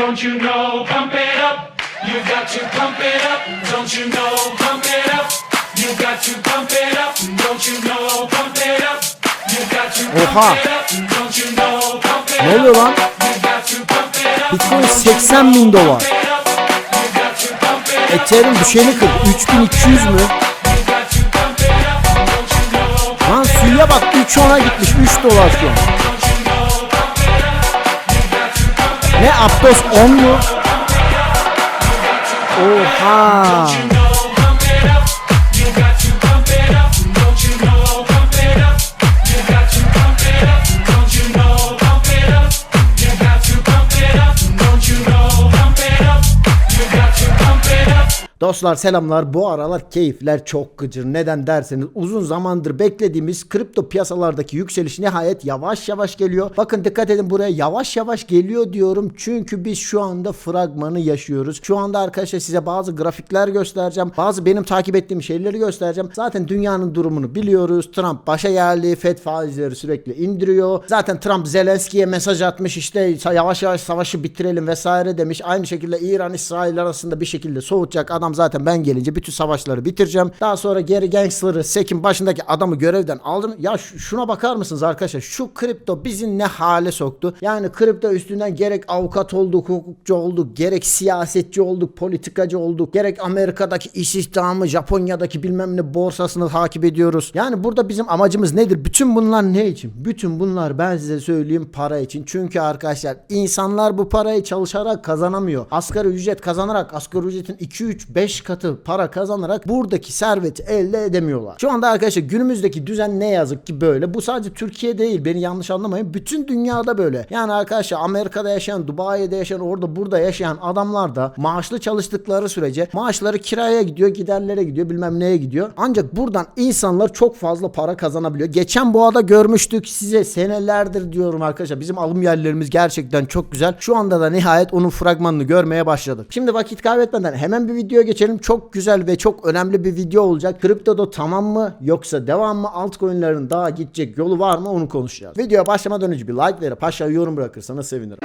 Don't you know? Pump it up. You got to pump it up. Don't you know? Pump it up. You got to pump it up. Don't you know? Pump it up. You got to pump it up. Don't you know? Pump it Ne oluyor lan? Up. Bitcoin 80 bin dolar. Ethereum düşeni kır. 3200 mü? Lan suya bak 3 ona gitmiş 3 dolar şu an. Ne Aptos 10 mu? Oha. Dostlar selamlar. Bu aralar keyifler çok gıcır. Neden derseniz uzun zamandır beklediğimiz kripto piyasalardaki yükseliş nihayet yavaş yavaş geliyor. Bakın dikkat edin buraya yavaş yavaş geliyor diyorum. Çünkü biz şu anda fragmanı yaşıyoruz. Şu anda arkadaşlar size bazı grafikler göstereceğim. Bazı benim takip ettiğim şeyleri göstereceğim. Zaten dünyanın durumunu biliyoruz. Trump başa geldi. Fed faizleri sürekli indiriyor. Zaten Trump Zelenski'ye mesaj atmış işte yavaş yavaş savaşı bitirelim vesaire demiş. Aynı şekilde İran İsrail arasında bir şekilde soğutacak. Adam zaten ben gelince bütün savaşları bitireceğim. Daha sonra geri gangster'ı Sek'in başındaki adamı görevden aldım. Ya şuna bakar mısınız arkadaşlar? Şu kripto bizi ne hale soktu? Yani kripto üstünden gerek avukat olduk, hukukçu olduk, gerek siyasetçi olduk, politikacı olduk, gerek Amerika'daki iş istihdamı, Japonya'daki bilmem ne borsasını takip ediyoruz. Yani burada bizim amacımız nedir? Bütün bunlar ne için? Bütün bunlar ben size söyleyeyim para için. Çünkü arkadaşlar insanlar bu parayı çalışarak kazanamıyor. Asgari ücret kazanarak asgari ücretin 2 3 5 katı para kazanarak buradaki serveti elde edemiyorlar. Şu anda arkadaşlar günümüzdeki düzen ne yazık ki böyle. Bu sadece Türkiye değil. Beni yanlış anlamayın. Bütün dünyada böyle. Yani arkadaşlar Amerika'da yaşayan, Dubai'de yaşayan, orada burada yaşayan adamlar da maaşlı çalıştıkları sürece maaşları kiraya gidiyor, giderlere gidiyor, bilmem neye gidiyor. Ancak buradan insanlar çok fazla para kazanabiliyor. Geçen boğada görmüştük size senelerdir diyorum arkadaşlar. Bizim alım yerlerimiz gerçekten çok güzel. Şu anda da nihayet onun fragmanını görmeye başladık. Şimdi vakit kaybetmeden hemen bir video geçelim. Çok güzel ve çok önemli bir video olacak. Kriptoda tamam mı yoksa devam mı? Altcoin'lerin daha gidecek yolu var mı onu konuşacağız. Videoya başlamadan önce bir like verip aşağı yorum bırakırsanız sevinirim.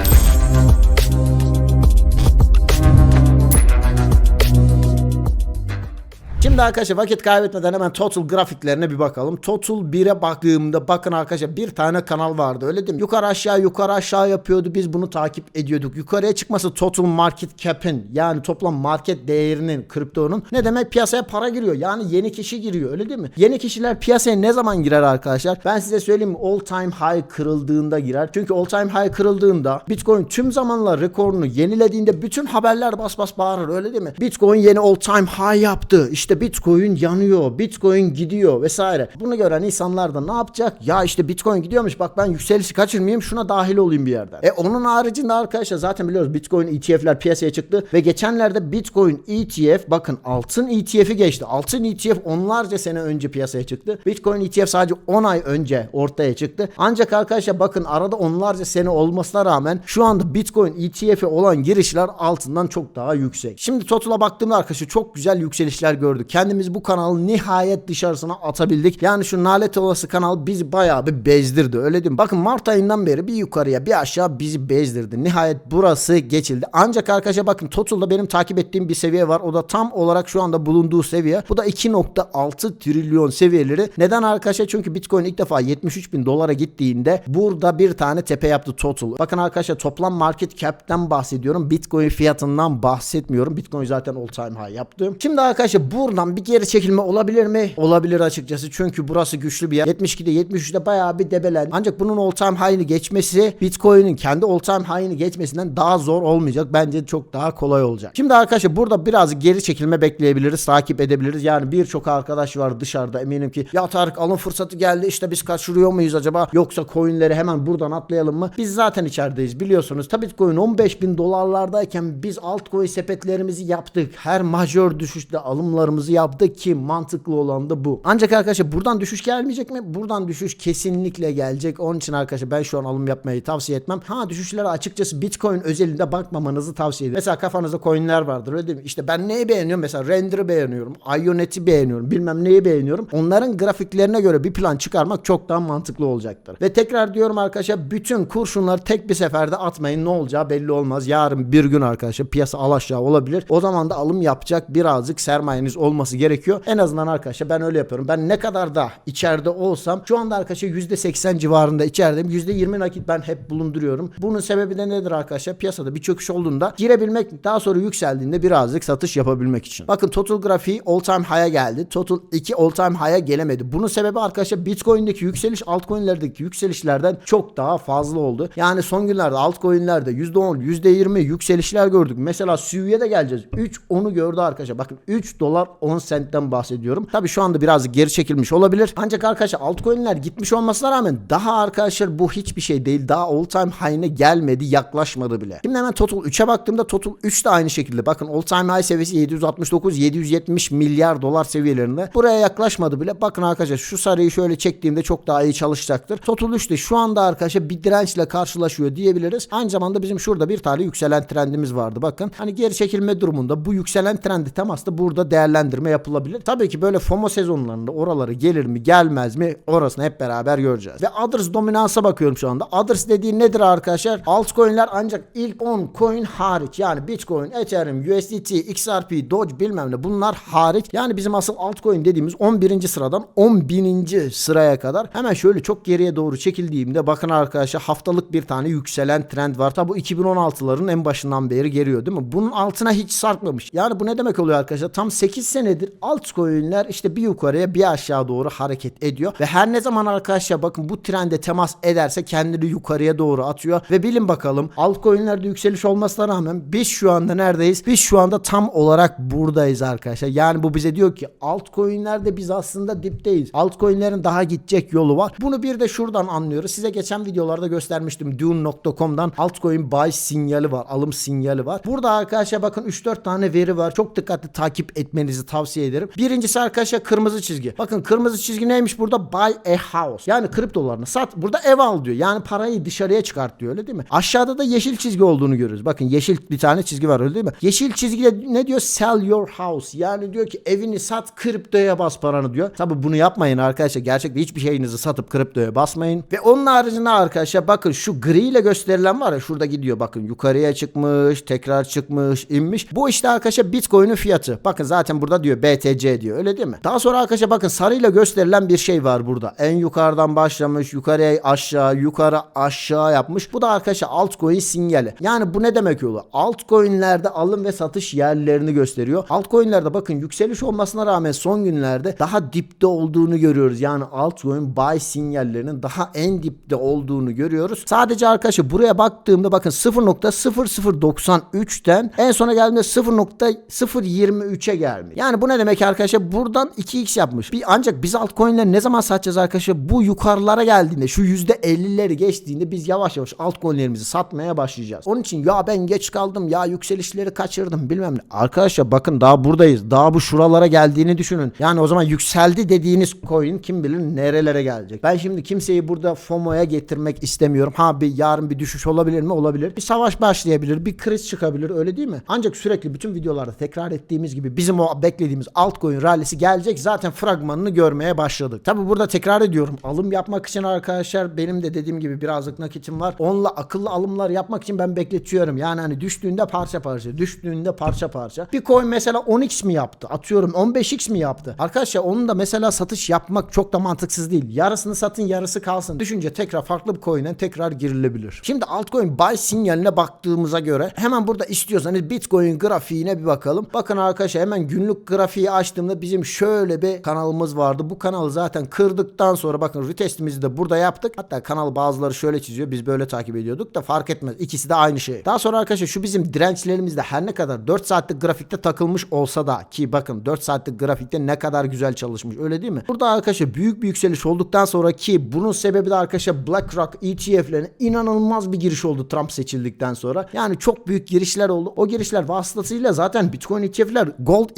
Şimdi arkadaşlar vakit kaybetmeden hemen Total grafiklerine bir bakalım. Total 1'e baktığımda bakın arkadaşlar bir tane kanal vardı öyle değil mi? Yukarı aşağı yukarı aşağı yapıyordu. Biz bunu takip ediyorduk. Yukarıya çıkması Total Market Cap'in yani toplam market değerinin kriptonun ne demek piyasaya para giriyor. Yani yeni kişi giriyor öyle değil mi? Yeni kişiler piyasaya ne zaman girer arkadaşlar? Ben size söyleyeyim all time high kırıldığında girer. Çünkü all time high kırıldığında Bitcoin tüm zamanlar rekorunu yenilediğinde bütün haberler bas bas bağırır öyle değil mi? Bitcoin yeni all time high yaptı. İşte Bitcoin yanıyor. Bitcoin gidiyor vesaire. Bunu gören insanlar da ne yapacak? Ya işte Bitcoin gidiyormuş. Bak ben yükselişi kaçırmayayım. Şuna dahil olayım bir yerden. E onun haricinde arkadaşlar zaten biliyoruz Bitcoin ETF'ler piyasaya çıktı ve geçenlerde Bitcoin ETF bakın altın ETF'i geçti. Altın ETF onlarca sene önce piyasaya çıktı. Bitcoin ETF sadece 10 ay önce ortaya çıktı. Ancak arkadaşlar bakın arada onlarca sene olmasına rağmen şu anda Bitcoin ETF'e olan girişler altından çok daha yüksek. Şimdi Total'a baktığımda arkadaşlar çok güzel yükselişler gördük. Kendimiz bu kanalı nihayet dışarısına atabildik. Yani şu nalet olası kanal bizi bayağı bir bezdirdi öyle değil mi? Bakın Mart ayından beri bir yukarıya bir aşağı bizi bezdirdi. Nihayet burası geçildi. Ancak arkadaşlar bakın Total'da benim takip ettiğim bir seviye var. O da tam olarak şu anda bulunduğu seviye. Bu da 2.6 trilyon seviyeleri. Neden arkadaşlar? Çünkü Bitcoin ilk defa 73 bin dolara gittiğinde burada bir tane tepe yaptı Total. Bakın arkadaşlar toplam market cap'ten bahsediyorum. Bitcoin fiyatından bahsetmiyorum. Bitcoin zaten all time high yaptı. Şimdi arkadaşlar buradan bir geri çekilme olabilir mi? Olabilir açıkçası. Çünkü burası güçlü bir yer. 72'de 73'te bayağı bir debelen. Ancak bunun all time high'ını geçmesi Bitcoin'in kendi all time high'ını geçmesinden daha zor olmayacak. Bence çok daha kolay olacak. Şimdi arkadaşlar burada biraz geri çekilme bekleyebiliriz. Takip edebiliriz. Yani birçok arkadaş var dışarıda eminim ki ya Tarık alın fırsatı geldi işte biz kaçırıyor muyuz acaba? Yoksa coinleri hemen buradan atlayalım mı? Biz zaten içerideyiz biliyorsunuz. Tabii Bitcoin 15 bin dolarlardayken biz altcoin sepetlerimizi yaptık. Her majör düşüşte alımlarımızı yaptı ki mantıklı olan da bu. Ancak arkadaşlar buradan düşüş gelmeyecek mi? Buradan düşüş kesinlikle gelecek. Onun için arkadaşlar ben şu an alım yapmayı tavsiye etmem. Ha düşüşlere açıkçası Bitcoin özelinde bakmamanızı tavsiye ederim. Mesela kafanızda coinler vardır öyle değil mi? İşte ben neyi beğeniyorum? Mesela Render'ı beğeniyorum. Ionet'i beğeniyorum. Bilmem neyi beğeniyorum. Onların grafiklerine göre bir plan çıkarmak çok daha mantıklı olacaktır. Ve tekrar diyorum arkadaşlar bütün kurşunları tek bir seferde atmayın. Ne olacağı belli olmaz. Yarın bir gün arkadaşlar piyasa alaşağı olabilir. O zaman da alım yapacak birazcık sermayeniz olması gerekiyor. En azından arkadaşlar ben öyle yapıyorum. Ben ne kadar da içeride olsam şu anda arkadaşlar %80 civarında içerideyim. %20 nakit ben hep bulunduruyorum. Bunun sebebi de nedir arkadaşlar? Piyasada bir çöküş olduğunda girebilmek daha sonra yükseldiğinde birazcık satış yapabilmek için. Bakın total grafiği all time high'a geldi. Total 2 all time high'a gelemedi. Bunun sebebi arkadaşlar Bitcoin'deki yükseliş altcoin'lerdeki yükselişlerden çok daha fazla oldu. Yani son günlerde altcoin'lerde %10, %20 yükselişler gördük. Mesela Sui'ye de geleceğiz. 3 onu gördü arkadaşlar. Bakın 3 dolar 10 sentten bahsediyorum. Tabii şu anda birazcık geri çekilmiş olabilir. Ancak arkadaşlar altcoin'ler gitmiş olmasına rağmen daha arkadaşlar bu hiçbir şey değil. Daha all time high'ine gelmedi, yaklaşmadı bile. Şimdi hemen Total 3'e baktığımda Total 3 de aynı şekilde. Bakın all time high seviyesi 769 770 milyar dolar seviyelerinde. Buraya yaklaşmadı bile. Bakın arkadaşlar şu sarıyı şöyle çektiğimde çok daha iyi çalışacaktır. Total 3 de şu anda arkadaşlar bir dirençle karşılaşıyor diyebiliriz. Aynı zamanda bizim şurada bir tane yükselen trendimiz vardı. Bakın hani geri çekilme durumunda bu yükselen trendi temasla burada değerlendirme yapılabilir. Tabii ki böyle FOMO sezonlarında oraları gelir mi gelmez mi orasını hep beraber göreceğiz. Ve Others dominansa bakıyorum şu anda. Others dediği nedir arkadaşlar? Altcoin'ler ancak ilk 10 coin hariç yani Bitcoin, Ethereum, USDT, XRP, Doge bilmem ne bunlar hariç. Yani bizim asıl altcoin dediğimiz 11. sıradan 10 bininci sıraya kadar hemen şöyle çok geriye doğru çekildiğimde bakın arkadaşlar haftalık bir tane yükselen trend var. Tabi bu 2016'ların en başından beri geliyor değil mi? Bunun altına hiç sarkmamış. Yani bu ne demek oluyor arkadaşlar? Tam 8 senedir altcoin'ler işte bir yukarıya bir aşağı doğru hareket ediyor. Ve her ne zaman arkadaşlar bakın bu trende temas ederse kendini yukarıya doğru atıyor. Ve bilin bakalım altcoin'lerde yükseliş olmasına rağmen biz şu anda neredeyiz? Biz şu anda tam olarak buradayız arkadaşlar. Yani bu bize diyor ki altcoin'lerde biz aslında dipteyiz. Altcoin'lerin daha gidecek yolu var. Bunu bir de şuradan anlıyoruz. Size geçen videolarda göstermiştim. Dune.com'dan altcoin buy sinyali var. Alım sinyali var. Burada arkadaşlar bakın 3-4 tane veri var. Çok dikkatli takip etmenizi tavsiye ederim. Birincisi arkadaşlar kırmızı çizgi. Bakın kırmızı çizgi neymiş burada? Buy a house. Yani kriptolarını sat. Burada ev al diyor. Yani parayı dışarıya çıkart diyor öyle değil mi? Aşağıda da yeşil çizgi olduğunu görüyoruz. Bakın yeşil bir tane çizgi var öyle değil mi? Yeşil çizgide ne diyor? Sell your house. Yani diyor ki evini sat kriptoya bas paranı diyor. Tabi bunu yapmayın arkadaşlar. Gerçekten hiçbir şeyinizi satıp kriptoya basmayın. Ve onun haricinde arkadaşlar bakın şu gri ile gösterilen var ya şurada gidiyor bakın yukarıya çıkmış tekrar çıkmış inmiş. Bu işte arkadaşlar bitcoin'in fiyatı. Bakın zaten burada diyor BTC diyor öyle değil mi? Daha sonra arkadaşlar bakın sarıyla gösterilen bir şey var burada. En yukarıdan başlamış yukarıya aşağı yukarı aşağı yapmış. Bu da arkadaşlar altcoin sinyali. Yani bu ne demek oluyor? Altcoin'lerde alım ve satış yerlerini gösteriyor. Altcoin'lerde bakın yükseliş olmasına rağmen son günlerde daha dipte olduğunu görüyoruz. Yani altcoin buy sinyallerinin daha en dipte olduğunu görüyoruz. Sadece arkadaşlar buraya baktığımda bakın 0.0093'ten en sona geldiğinde 0.023'e gelmiş. Yani bu ne demek arkadaşlar? Buradan 2x yapmış. Bir, ancak biz altcoin'leri ne zaman satacağız arkadaşlar? Bu yukarılara geldiğinde şu %50'leri geçtiğinde biz yavaş yavaş altcoin'lerimizi satmaya başlayacağız. Onun için ya ben geç kaldım ya yükselişleri kaçırdım bilmem ne. Arkadaşlar bakın daha buradayız. Daha bu şuralara geldiğini düşünün. Yani o zaman yükseldi dediğiniz coin kim bilir nerelere gelecek. Ben şimdi kimseyi burada FOMO'ya getirmek istemiyorum. Ha bir yarın bir düşüş olabilir mi? Olabilir. Bir savaş başlayabilir. Bir kriz çıkabilir. Öyle değil mi? Ancak sürekli bütün videolarda tekrar ettiğimiz gibi bizim o beklediğimiz altcoin rallisi gelecek. Zaten fragmanını görmeye başladık. Tabi burada tekrar ediyorum. Alım yapmak için arkadaşlar benim de dediğim gibi birazcık nakitim var. Onunla akıllı alımlar yapmak için ben bekletiyorum. Yani hani düştüğünde parça parça, düştüğünde parça parça. Bir coin mesela 10x mi yaptı? Atıyorum 15x mi yaptı? Arkadaşlar onun da mesela satış yapmak çok da mantıksız değil. Yarısını satın yarısı kalsın. Düşünce tekrar farklı bir coin'e tekrar girilebilir. Şimdi altcoin buy sinyaline baktığımıza göre hemen burada istiyorsanız Bitcoin grafiğine bir bakalım. Bakın arkadaşlar hemen günlük grafiği açtığımda bizim şöyle bir kanalımız vardı. Bu kanalı zaten kırdıktan sonra bakın retestimizi de burada yaptık. Hatta kanal bazıları şöyle çiziyor. Biz böyle takip ediyorduk da fark etmez. İkisi de aynı şey. Daha sonra arkadaşlar şu bizim dirençlerimizde her ne kadar 4 saatlik grafikte takılmış olsa da ki bakın 4 saatlik grafikte ne kadar güzel çalışmış öyle değil mi? Burada arkadaşlar büyük bir yükseliş olduktan sonra ki bunun sebebi de arkadaşlar BlackRock ETF'lerine inanılmaz bir giriş oldu Trump seçildikten sonra. Yani çok büyük girişler oldu. O girişler vasıtasıyla zaten Bitcoin ETF'ler Gold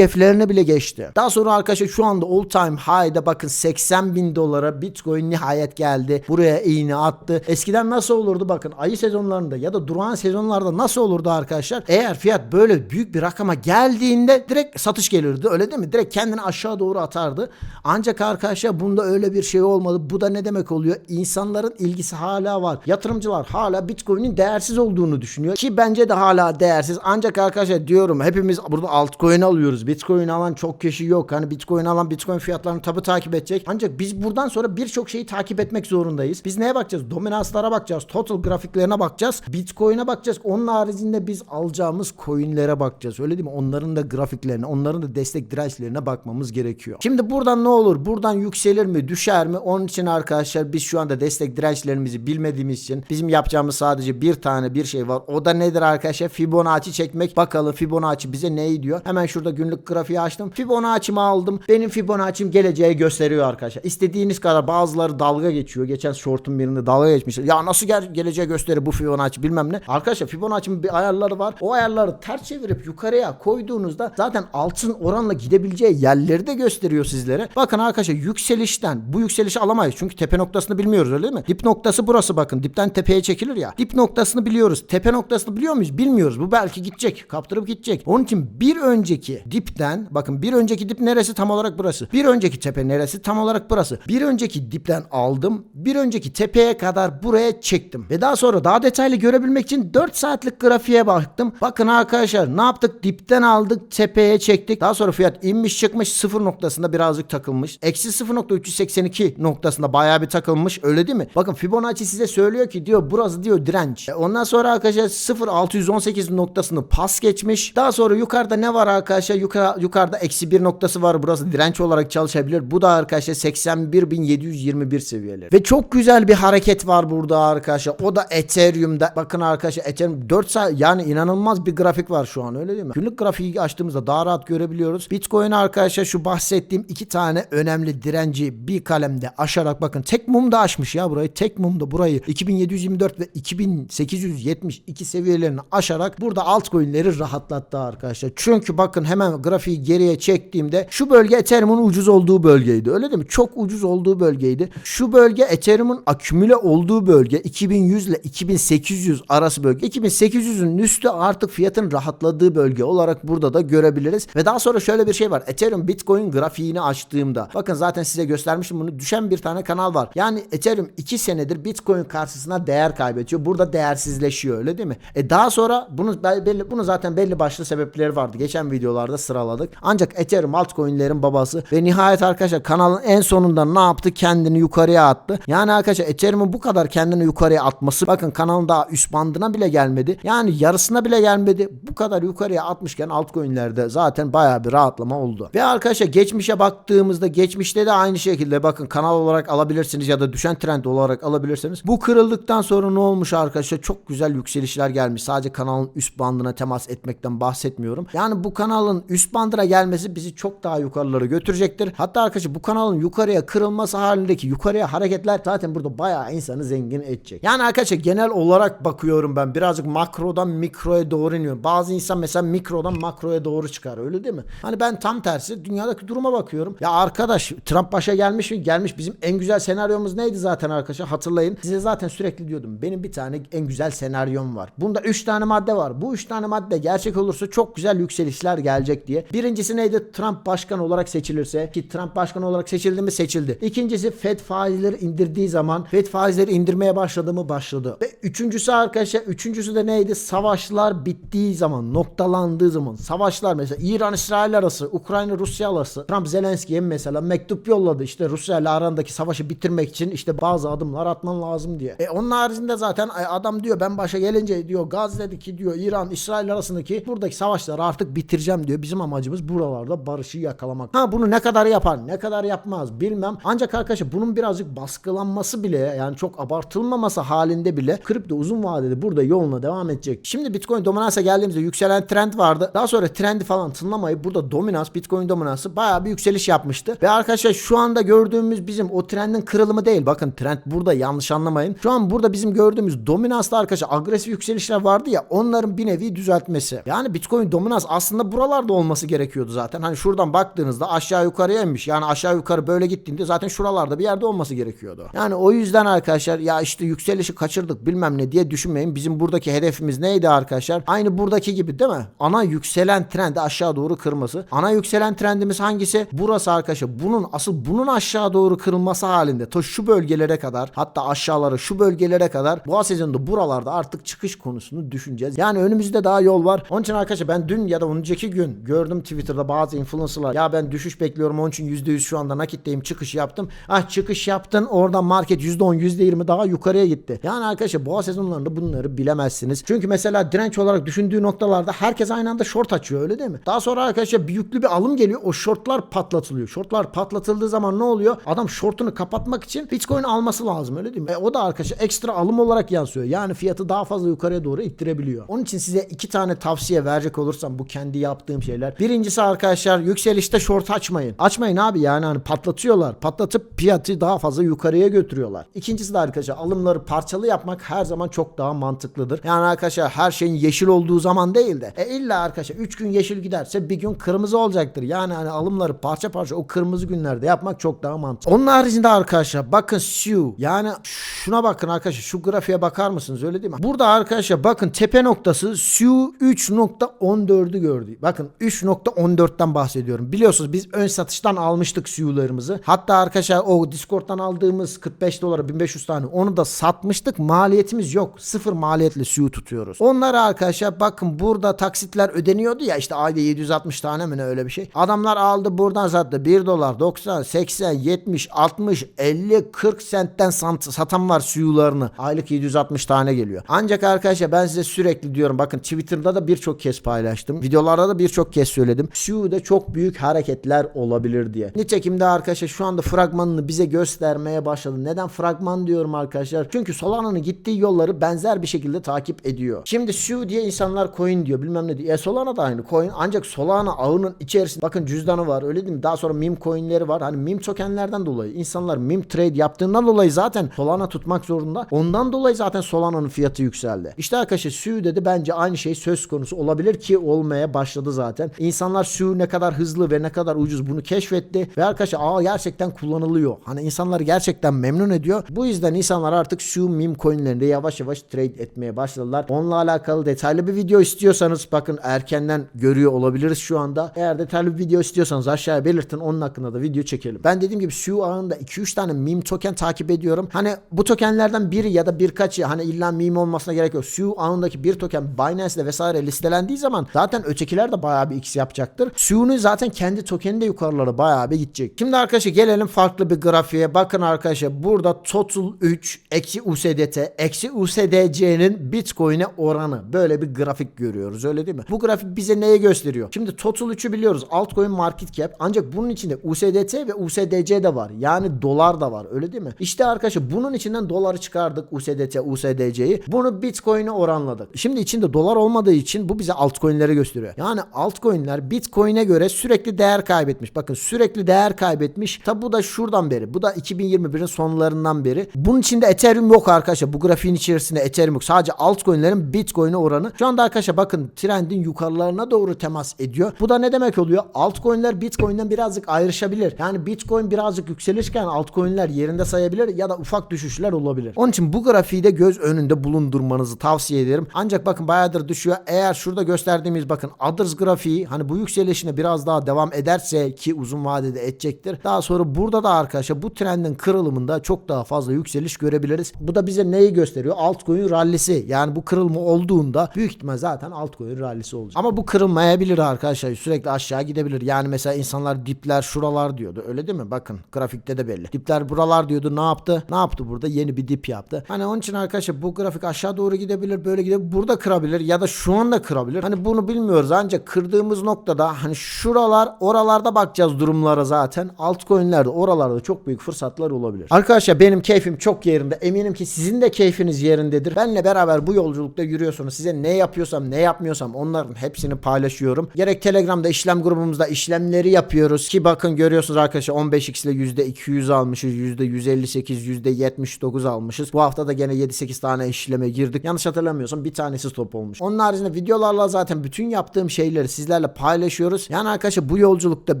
hedeflerini bile geçti. Daha sonra arkadaşlar şu anda all time high'da bakın 80 bin dolara Bitcoin nihayet geldi. Buraya iğne attı. Eskiden nasıl olurdu bakın ayı sezonlarında ya da durağan sezonlarda nasıl olurdu arkadaşlar? Eğer fiyat böyle büyük bir rakama geldiğinde direkt satış gelirdi öyle değil mi? Direkt kendini aşağı doğru atardı. Ancak arkadaşlar bunda öyle bir şey olmadı. Bu da ne demek oluyor? İnsanların ilgisi hala var. Yatırımcılar hala Bitcoin'in değersiz olduğunu düşünüyor ki bence de hala değersiz. Ancak arkadaşlar diyorum hepimiz burada altcoin alıyoruz. Bitcoin alan çok kişi yok. Hani Bitcoin alan Bitcoin fiyatlarını tabi takip edecek. Ancak biz buradan sonra birçok şeyi takip etmek zorundayız. Biz neye bakacağız? Dominanslara bakacağız. Total grafiklerine bakacağız. Bitcoin'e bakacağız. Onun haricinde biz alacağımız coin'lere bakacağız. Öyle değil mi? Onların da grafiklerine, onların da destek dirençlerine bakmamız gerekiyor. Şimdi buradan ne olur? Buradan yükselir mi, düşer mi? Onun için arkadaşlar biz şu anda destek dirençlerimizi bilmediğimiz için bizim yapacağımız sadece bir tane bir şey var. O da nedir arkadaşlar? Fibonacci çekmek. Bakalım Fibonacci bize neyi diyor? Hemen şurada günlük grafiği açtım. Fibonacci'mi aldım. Benim Fibonacci'm geleceği gösteriyor arkadaşlar. İstediğiniz kadar bazıları dalga geçiyor. Geçen short'un birinde dalga geçmişler. Ya nasıl gel geleceği gösterir bu Fibonacci bilmem ne. Arkadaşlar Fibonacci'nin bir ayarları var. O ayarları ters çevirip yukarıya koyduğunuzda zaten altın oranla gidebileceği yerleri de gösteriyor sizlere. Bakın arkadaşlar yükselişten bu yükselişi alamayız. Çünkü tepe noktasını bilmiyoruz öyle değil mi? Dip noktası burası bakın. Dipten tepeye çekilir ya. Dip noktasını biliyoruz. Tepe noktasını biliyor muyuz? Bilmiyoruz. Bu belki gidecek. Kaptırıp gidecek. Onun için bir önceki dipten bakın bir önceki dip neresi tam olarak burası. Bir önceki tepe neresi tam olarak burası. Bir önceki dipten aldım. Bir önceki tepeye kadar buraya çektim. Ve daha sonra daha detaylı görebilmek için 4 saatlik grafiğe baktım. Bakın arkadaşlar ne yaptık? Dipten aldık tepeye çektik. Daha sonra fiyat inmiş çıkmış sıfır noktasında birazcık takılmış. Eksi 0.382 noktasında bayağı bir takılmış. Öyle değil mi? Bakın Fibonacci size söylüyor ki diyor burası diyor direnç. E Ondan sonra arkadaşlar 0.618 noktasını pas geçmiş. Daha sonra yukarıda ne var arkadaşlar? Yukarı, yukarıda eksi bir noktası var. Burası direnç olarak çalışabilir. Bu da arkadaşlar 81.721 seviyeleri. Ve çok güzel bir hareket var burada arkadaşlar. O da Ethereum'da. Bakın arkadaşlar Ethereum 4 saat yani inanılmaz bir grafik var şu an öyle değil mi? Günlük grafiği açtığımızda daha rahat görebiliyoruz. Bitcoin arkadaşlar şu bahsettiğim iki tane önemli direnci bir kalemde aşarak bakın tek mum da aşmış ya burayı. Tek mum da burayı 2724 ve 2872 seviyelerini aşarak burada altcoin'leri rahatlattı arkadaşlar. Çünkü bakın hemen grafiği geriye çektiğimde şu bölge Ethereum'un ucuz olduğu bölgeydi. Öyle değil mi? Çok ucuz olduğu bölgeydi. Şu bölge Ethereum'un akümüle olduğu bölge 2100 ile 2800 arası bölge. 2800'ün üstü artık fiyatın rahatladığı bölge olarak burada da görebiliriz. Ve daha sonra şöyle bir şey var. Ethereum Bitcoin grafiğini açtığımda bakın zaten size göstermiştim bunu. Düşen bir tane kanal var. Yani Ethereum 2 senedir Bitcoin karşısına değer kaybediyor. Burada değersizleşiyor öyle değil mi? E daha sonra bunu belli bunu zaten belli başlı sebepleri vardı. Geçen videolarda sıraladık. Ancak Ethereum altcoin'lerin babası ve nihayet arkadaşlar kanalın en sonunda ne yaptı? Kendini yukarıya attı. Yani arkadaşlar Ethereum'un bu kadar kendini yukarıya atması bakın kanalın daha üst bandına bile gelmedi. Yani yarısına bile gelmedi. Bu kadar yukarıya atmışken altcoin'lerde zaten bayağı bir rahatlama oldu. Ve arkadaşlar geçmişe baktığımızda geçmişte de aynı şekilde bakın kanal olarak alabilirsiniz ya da düşen trend olarak alabilirsiniz. Bu kırıldıktan sonra ne olmuş arkadaşlar? Çok güzel yükselişler gelmiş. Sadece kanalın üst bandına temas etmekten bahsetmiyorum. Yani bu kanalın üst bandına gelmesi bizi çok daha yukarılara götürecektir. Hatta arkadaşlar bu kanalın yukarıya kırılması halindeki yukarıya hareketler zaten burada bayağı insanı zengin edecek. Yani arkadaşlar genel olarak bakıyorum ben birazcık makrodan mikroya doğru iniyorum. Bazı insan mesela mikrodan makroya doğru çıkar öyle değil mi? Hani ben tam tersi dünyadaki duruma bakıyorum. Ya arkadaş Trump başa gelmiş mi? Gelmiş. Bizim en güzel senaryomuz neydi zaten arkadaşlar? Hatırlayın. Size zaten sürekli diyordum. Benim bir tane en güzel senaryom var. Bunda 3 tane madde var. Bu 3 tane madde gerçek olursa çok güzel yükselişler gelecek diye. Birincisi neydi? Trump başkan olarak seçilirse ki Trump başkan olarak seçildi mi? Seçildi. İkincisi Fed faizleri indirdiği zaman Fed faizleri indirmeye başladı mı? Başladı. Ve üçüncüsü arkadaşlar üçüncüsü de neydi? Savaşlar bittiği zaman, noktalandığı zaman. Savaşlar mesela İran-İsrail arası, Ukrayna-Rusya arası. Trump Zelenski'ye mesela mektup yolladı. İşte Rusya ile arandaki savaşı bitirmek için işte bazı adımlar atman lazım diye. E onun haricinde zaten adam diyor ben başa gelince diyor Gazze'deki diyor İran İsrail arasındaki buradaki savaşları artık bitireceğim diyor. Bizim amacımız buralarda barışı yakalamak. Ha bunu ne kadar yapar ne kadar yapmaz bilmem. Ancak arkadaşlar bunun birazcık baskılanması bile yani çok abartılmaması halinde bile kripto uzun vadede burada yoluna devam edecek. Şimdi Bitcoin dominansa geldiğimizde yükselen trend vardı. Daha sonra trendi falan tınlamayıp burada dominans Bitcoin dominansı bayağı bir yükseliş yapmıştı. Ve arkadaşlar şu anda gördüğümüz bizim o trendin kırılımı değil. Bakın trend burada yanlış anlamayın. Şu an burada bizim gördüğümüz dominansla arkadaşlar agresif yükselişler vardı ya onların bir nevi düzeltmesi. Yani Bitcoin dominans aslında buralarda olması olması gerekiyordu zaten. Hani şuradan baktığınızda aşağı yukarıya inmiş. Yani aşağı yukarı böyle gittiğinde zaten şuralarda bir yerde olması gerekiyordu. Yani o yüzden arkadaşlar ya işte yükselişi kaçırdık bilmem ne diye düşünmeyin. Bizim buradaki hedefimiz neydi arkadaşlar? Aynı buradaki gibi değil mi? Ana yükselen trendi aşağı doğru kırması. Ana yükselen trendimiz hangisi? Burası arkadaşlar. Bunun asıl bunun aşağı doğru kırılması halinde ta şu bölgelere kadar hatta aşağılara şu bölgelere kadar bu sezonda buralarda artık çıkış konusunu düşüneceğiz. Yani önümüzde daha yol var. Onun için arkadaşlar ben dün ya da önceki gün gördüm Twitter'da bazı influencerlar ya ben düşüş bekliyorum onun için %100 şu anda nakitteyim çıkış yaptım. Ah çıkış yaptın oradan market %10 %20 daha yukarıya gitti. Yani arkadaşlar boğa sezonlarında bunları bilemezsiniz. Çünkü mesela direnç olarak düşündüğü noktalarda herkes aynı anda short açıyor öyle değil mi? Daha sonra arkadaşlar bir yüklü bir alım geliyor. O shortlar patlatılıyor. Shortlar patlatıldığı zaman ne oluyor? Adam shortunu kapatmak için Bitcoin alması lazım öyle değil mi? E, o da arkadaşlar ekstra alım olarak yansıyor. Yani fiyatı daha fazla yukarıya doğru ittirebiliyor. Onun için size iki tane tavsiye verecek olursam bu kendi yaptığım şeyler. Birincisi arkadaşlar yükselişte short açmayın. Açmayın abi yani hani patlatıyorlar. Patlatıp fiyatı daha fazla yukarıya götürüyorlar. İkincisi de arkadaşlar alımları parçalı yapmak her zaman çok daha mantıklıdır. Yani arkadaşlar her şeyin yeşil olduğu zaman değil de e illa arkadaşlar 3 gün yeşil giderse bir gün kırmızı olacaktır. Yani hani alımları parça parça o kırmızı günlerde yapmak çok daha mantıklı. Onun haricinde arkadaşlar bakın Sue yani şuna bakın arkadaşlar şu grafiğe bakar mısınız öyle değil mi? Burada arkadaşlar bakın tepe noktası Sue 3.14'ü gördü. Bakın 3.14'ten bahsediyorum. Biliyorsunuz biz ön satıştan almıştık Sue'larımızı. Hatta arkadaşlar o Discord'dan aldığımız 45 dolara 1500 tane onu da satmıştık. Maliyetimiz yok. Sıfır maliyetli Sue tutuyoruz. Onları arkadaşlar bakın burada taksitler ödeniyordu ya işte ayda 760 tane mi ne öyle bir şey. Adamlar aldı buradan sattı 1 dolar 90 80 70 60 50 40 sentten satan var Sue'larını. Aylık 760 tane geliyor. Ancak arkadaşlar ben size sürekli diyorum bakın Twitter'da da birçok kez paylaştım. Videolarda da birçok kez söyledim. Sue'de çok büyük hareketler olabilir diye. Nitekim de arkadaşlar şu anda fragmanını bize göstermeye başladı. Neden fragman diyorum arkadaşlar? Çünkü Solana'nın gittiği yolları benzer bir şekilde takip ediyor. Şimdi Sue diye insanlar coin diyor bilmem ne diyor. E Solana da aynı coin ancak Solana ağının içerisinde bakın cüzdanı var öyle değil mi? Daha sonra meme coinleri var. Hani meme tokenlerden dolayı insanlar meme trade yaptığından dolayı zaten Solana tutmak zorunda. Ondan dolayı zaten Solana'nın fiyatı yükseldi. İşte arkadaşlar Sue'de de bence aynı şey söz konusu olabilir ki olmaya başladı zaten. İnsanlar Sue ne kadar hızlı ve ne kadar ucuz bunu keşfetti ve arkadaşlar aa gerçekten kullanılıyor. Hani insanlar gerçekten memnun ediyor. Bu yüzden insanlar artık Sue meme coinlerinde yavaş yavaş trade etmeye başladılar. Onunla alakalı detaylı bir video istiyorsanız bakın erkenden görüyor olabiliriz şu anda. Eğer detaylı bir video istiyorsanız aşağıya belirtin onun hakkında da video çekelim. Ben dediğim gibi Sue ağında 2-3 tane meme token takip ediyorum. Hani bu tokenlerden biri ya da birkaçı hani illa meme olmasına gerek yok. Sue ağındaki bir token Binance'de vesaire listelendiği zaman zaten ötekiler de bayağı bir x yapacaktır. Sue'nun zaten kendi tokeni de yukarılara bayağı bir gidecek. Şimdi arkadaşlar gelelim farklı bir grafiğe. Bakın arkadaşlar burada total 3 eksi USDT eksi USDC'nin Bitcoin'e oranı. Böyle bir grafik görüyoruz öyle değil mi? Bu grafik bize neyi gösteriyor? Şimdi total 3'ü biliyoruz. Altcoin market cap. Ancak bunun içinde USDT ve USDC de var. Yani dolar da var öyle değil mi? İşte arkadaşlar bunun içinden doları çıkardık. USDT, USDC'yi. Bunu Bitcoin'e oranladık. Şimdi içinde dolar olmadığı için bu bize altcoin'leri gösteriyor. Yani altcoin'ler Bitcoin'e göre sürekli değer kaybetmiş. Bakın sürekli değer kaybetmiş. Tabi bu da şuradan beri. Bu da 2021'in sonlarından beri. Bunun içinde Ethereum yok arkadaşlar. Bu grafiğin içerisinde Ethereum yok. Sadece altcoin'lerin Bitcoin'e oranı. Şu anda arkadaşlar bakın trendin yukarılarına doğru temas ediyor. Bu da ne demek oluyor? Altcoin'ler Bitcoin'den birazcık ayrışabilir. Yani Bitcoin birazcık yükselirken altcoin'ler yerinde sayabilir ya da ufak düşüşler olabilir. Onun için bu grafiği de göz önünde bulundurmanızı tavsiye ederim. Ancak bakın bayağıdır düşüyor. Eğer şurada gösterdiğimiz bakın Others grafiği hani bu yükselişine biraz daha devam ederse ki uzun vadede edecektir. Daha sonra burada da arkadaşlar bu trendin kırılımında çok daha fazla yükseliş görebiliriz. Bu da bize neyi gösteriyor? Altcoin rallisi. Yani bu kırılma olduğunda büyük ihtimal zaten altcoin rallisi olacak. Ama bu kırılmayabilir arkadaşlar. Sürekli aşağı gidebilir. Yani mesela insanlar dipler şuralar diyordu. Öyle değil mi? Bakın grafikte de belli. Dipler buralar diyordu. Ne yaptı? Ne yaptı burada? Yeni bir dip yaptı. Hani onun için arkadaşlar bu grafik aşağı doğru gidebilir. Böyle gidebilir. Burada kırabilir ya da şu anda kırabilir. Hani bunu bilmiyoruz. Ancak kırdığımız noktada hani şuralar oralarda bakacağız durumlara zaten. Altcoin'lerde oralarda çok büyük fırsatlar olabilir. Arkadaşlar benim keyfim çok yerinde. Eminim ki sizin de keyfiniz yerindedir. Benle beraber bu yolculukta yürüyorsunuz. Size ne yapıyorsam ne yapmıyorsam onların hepsini paylaşıyorum. Gerek Telegram'da işlem grubumuzda işlemleri yapıyoruz ki bakın görüyorsunuz arkadaşlar 15x ile %200 almışız. %158, %79 almışız. Bu hafta da gene 7-8 tane işleme girdik. Yanlış hatırlamıyorsam bir tanesi stop olmuş. Onun haricinde videolarla zaten bütün yaptığım şeyleri sizlerle paylaşıyoruz. Yani arkadaşlar bu yolculukta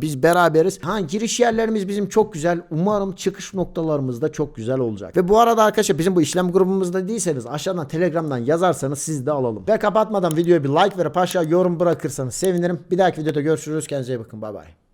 biz beraberiz. Ha giriş yerlerimiz bizim çok güzel. Umarım çıkış noktalarımız da çok güzel olacak. Ve bu arada arkadaşlar bizim bu işlem grubumuzda değilseniz aşağıdan Telegram'dan yazarsanız siz de alalım. Ve kapatmadan videoya bir like verip aşağı yorum bırakırsanız sevinirim. Bir dahaki videoda görüşürüz. Kendinize iyi bakın. Bay bay.